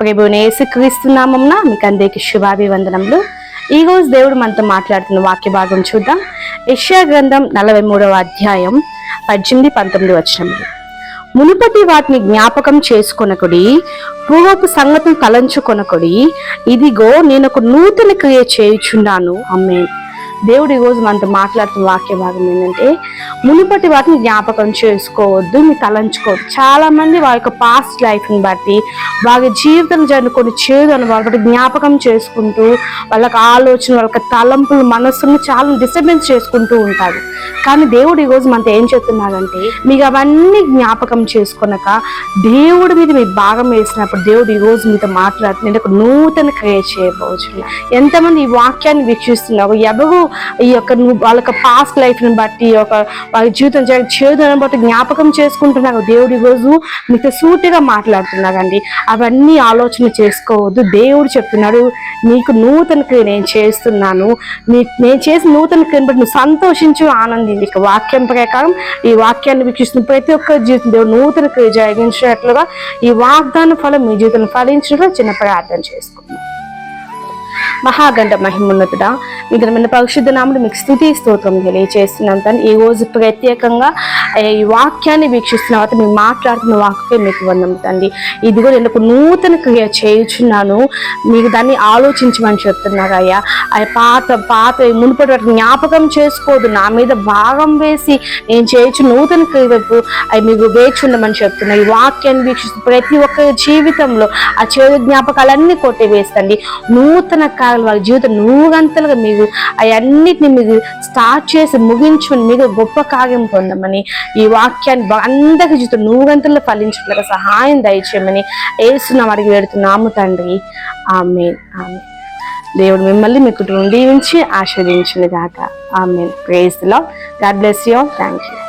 ప్రభునేసు యేసుక్రీస్తునామంన మీకు అందరికీ శుభాభివందనములు. ఈరోజు దేవుడు మనతో మాట్లాడుతున్న వాక్య భాగం చూద్దాం. యష్యా గ్రంథం నలభై మూడవ అధ్యాయం పద్దెనిమిది పంతొమ్మిది వచనములు. మునుపటి వాటిని జ్ఞాపకం చేసుకొనకుడి పూర్వపు సంగతులు తలంచుకొనకుడి ఇదిగో నేను ఒక నూతన క్రియ చేయుచున్నాను. అమ్మే దేవుడు ఈరోజు మనతో మాట్లాడుతున్న వాక్య భాగం ఏంటంటే మునుపటి వాటిని జ్ఞాపకం చేసుకోవద్దు మీ తలంచుకోవద్దు. చాలామంది వారి యొక్క పాస్ట్ లైఫ్ని బట్టి వారి జీవితం జరిగిన కొన్ని చేదు అనుభవాలు బట్టి జ్ఞాపకం చేసుకుంటూ వాళ్ళకి ఆలోచన వాళ్ళకి తలంపులు మనస్సును చాలా డిస్టర్బెన్స్ చేసుకుంటూ ఉంటారు. కానీ దేవుడు ఈరోజు మనతో ఏం చెప్తున్నాడంటే మీకు అవన్నీ జ్ఞాపకం చేసుకున్నాక దేవుడి మీద మీ భాగం వేసినప్పుడు దేవుడు ఈరోజు రోజు మీతో మాట్లాడుతున్న ఒక నూతన క్రియ చేయబోచు ఎంతమంది ఈ వాక్యాన్ని వీక్షిస్తున్నారు? ఎవరు ఈ యొక్క వాళ్ళ యొక్క పాస్ట్ లైఫ్ని బట్టి ఈ యొక్క వాళ్ళ జీవితం జరిగే బట్టి జ్ఞాపకం చేసుకుంటున్నారు దేవుడు ఈరోజు రోజు మీతో సూటిగా మాట్లాడుతున్నారండి అవన్నీ ఆలోచన చేసుకోవద్దు. దేవుడు చెప్తున్నాడు నీకు నూతన క్రియ నేను చేస్తున్నాను. నీ నేను చేసిన నూతన క్రియను బట్టి నువ్వు సంతోషించు ఆనందించి. ఇక వాక్యం ప్రకారం ఈ వాక్యాన్ని వీక్షిస్తున్న ప్రతి ఒక్క జీవితం దేవుడు నూతన క్రియ జరిగించినట్లుగా ఈ వాగ్దాన ఫలం మీ జీవితం ఫలించినట్లుగా చిన్న ప్రార్థన చేసుకుందాం. మహాగండ మహిమోన్నతుడా. మీ ఘనమైన పరిశుద్ధ నాముడు మీకు స్థుతి స్తోత్రం తెలియజేస్తున్నాను తను ఈ రోజు ప్రత్యేకంగా ఈ వాక్యాన్ని వీక్షిస్తున్న తర్వాత మీరు మాట్లాడుతున్న వాక్యం మీకు వందం ఇది ఇదిగో నేను ఒక నూతన క్రియ చేయుచున్నాను. మీకు దాన్ని ఆలోచించమని చెప్తున్నారు అయ్యా. పాత పాత మునుపటి వరకు జ్ఞాపకం చేసుకోదు నా మీద భాగం వేసి నేను చేయొచ్చు నూతన క్రియ వైపు అవి మీకు వేచి ఉండమని చెప్తున్నా ఈ వాక్యాన్ని వీక్షిస్తూ ప్రతి ఒక్కరి జీవితంలో ఆ చేదు జ్ఞాపకాలన్నీ కొట్టివేస్తండి నూతన కొనసాగాలి వారి జీవితం నూగంతలుగా మీకు అవన్నిటిని మీకు స్టార్ట్ చేసి ముగించుకుని మీకు గొప్ప కార్యం పొందమని ఈ వాక్యాన్ని అందరికీ జీవితం నూగంతలు ఫలించట్లుగా సహాయం దయచేయమని ఏసునాం అడిగి వేడుతున్నాము తండ్రి. ఆమె ఆమె దేవుడు మిమ్మల్ని మీ కుటుంబం దీవించి ఆస్వాదించిన గాక ఆమె ప్రేస్లో god bless you thank you